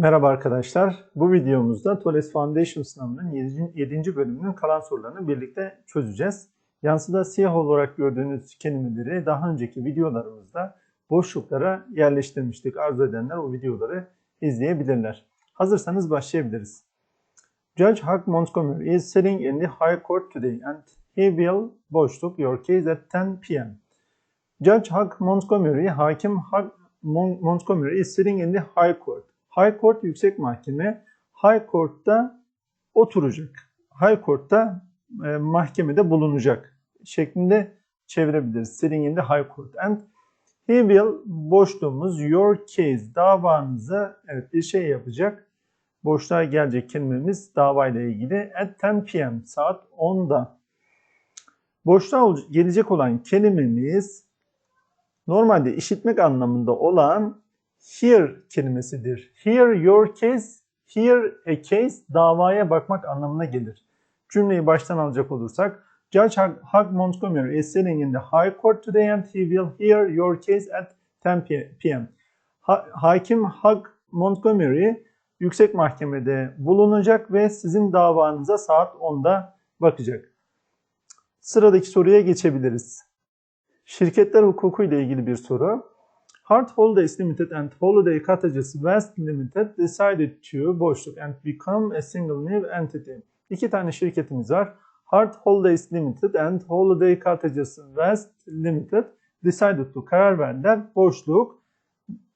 Merhaba arkadaşlar. Bu videomuzda TOLES Foundation sınavının 7. bölümünün kalan sorularını birlikte çözeceğiz. Yansıda siyah olarak gördüğünüz kelimeleri daha önceki videolarımızda boşluklara yerleştirmiştik. Arzu edenler o videoları izleyebilirler. Hazırsanız başlayabiliriz. Judge Huck Montgomery is sitting in the High Court today and he will boşluk your case at 10 p.m. Judge Huck Montgomery, hakim Huck Montgomery is sitting in the High Court. High Court yüksek mahkeme High Court'ta oturacak. High Court'ta e, mahkemede bulunacak şeklinde çevirebiliriz. Sitting in the High Court. And he will boşluğumuz your case davanızı evet bir şey yapacak. Boşluğa gelecek kelimemiz davayla ilgili. At 10 p.m. saat 10'da. Boşluğa gelecek olan kelimemiz normalde işitmek anlamında olan hear kelimesidir. Hear your case, hear a case davaya bakmak anlamına gelir. Cümleyi baştan alacak olursak Judge Hug Montgomery is sitting in the High Court today and he will hear your case at 10 p.m. Ha Hakim Hug Montgomery yüksek mahkemede bulunacak ve sizin davanıza saat 10'da bakacak. Sıradaki soruya geçebiliriz. Şirketler hukuku ile ilgili bir soru. Hart Holidays Limited and Holiday Cottages West Limited decided to boşluk and become a single new entity. İki tane şirketimiz var. Hart Holidays Limited and Holiday Cottages West Limited decided to karar verdiler. Boşluk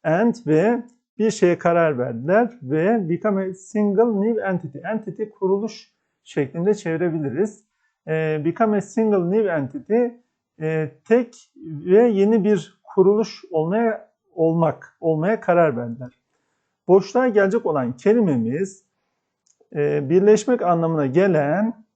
and ve bir şeye karar verdiler ve become a single new entity. Entity kuruluş şeklinde çevirebiliriz. E, become a single new entity e, tek ve yeni bir kuruluş olmaya olmak olmaya karar verdiler. Boşluğa gelecek olan kelimemiz e, birleşmek anlamına gelen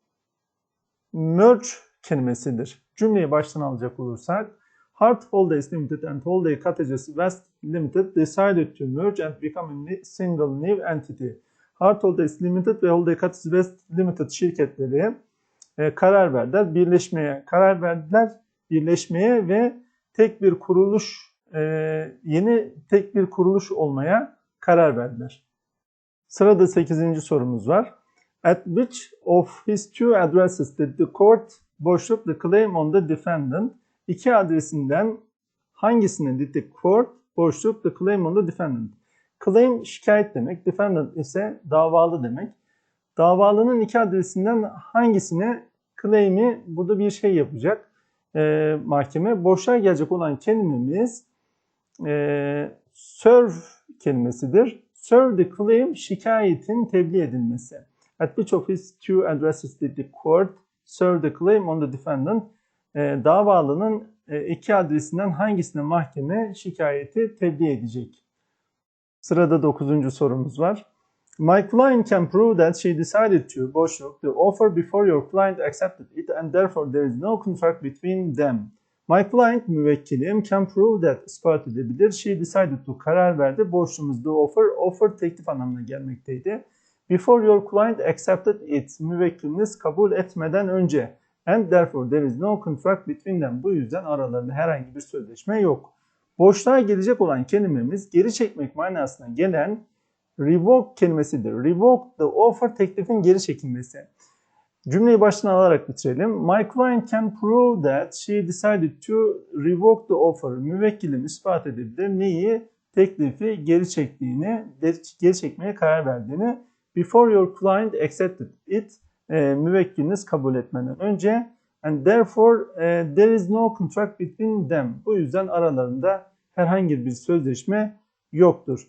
merge kelimesidir. Cümleyi baştan alacak olursak Hart Holidays Limited and Holiday Cottages West Limited decided to merge and become a single new entity. Hart Holidays Limited ve Holiday Cottages West Limited şirketleri e, karar verdiler. Birleşmeye karar verdiler. Birleşmeye ve tek bir kuruluş, e, yeni tek bir kuruluş olmaya karar verdiler. Sırada 8. sorumuz var. At which of his two addresses did the court boşluk the claim on the defendant? İki adresinden hangisine did the court boşluk the claim on the defendant? Claim şikayet demek, defendant ise davalı demek. Davalının iki adresinden hangisine claim'i burada bir şey yapacak? E, mahkeme. Boşluğa gelecek olan kelimemiz e, serve kelimesidir. Serve the claim şikayetin tebliğ edilmesi. At which of his two addresses did the court serve the claim on the defendant? E, davalının e, iki adresinden hangisine mahkeme şikayeti tebliğ edecek? Sırada dokuzuncu sorumuz var. My client can prove that she decided to boşluk the offer before your client accepted it and therefore there is no contract between them. My client müvekkilim can prove that ispat edebilir. She decided to karar verdi. Boşluğumuz the offer. Offer teklif anlamına gelmekteydi. Before your client accepted it. Müvekkiliniz kabul etmeden önce. And therefore there is no contract between them. Bu yüzden aralarında herhangi bir sözleşme yok. Boşluğa gelecek olan kelimemiz geri çekmek manasına gelen revoke kelimesidir. Revoke the offer teklifin geri çekilmesi. Cümleyi baştan alarak bitirelim. My client can prove that she decided to revoke the offer. Müvekkilim ispat edebilir. Neyi? Teklifi geri çektiğini, geri çekmeye karar verdiğini. Before your client accepted it. E, müvekkiliniz kabul etmeden önce. And therefore e, there is no contract between them. Bu yüzden aralarında herhangi bir sözleşme yoktur.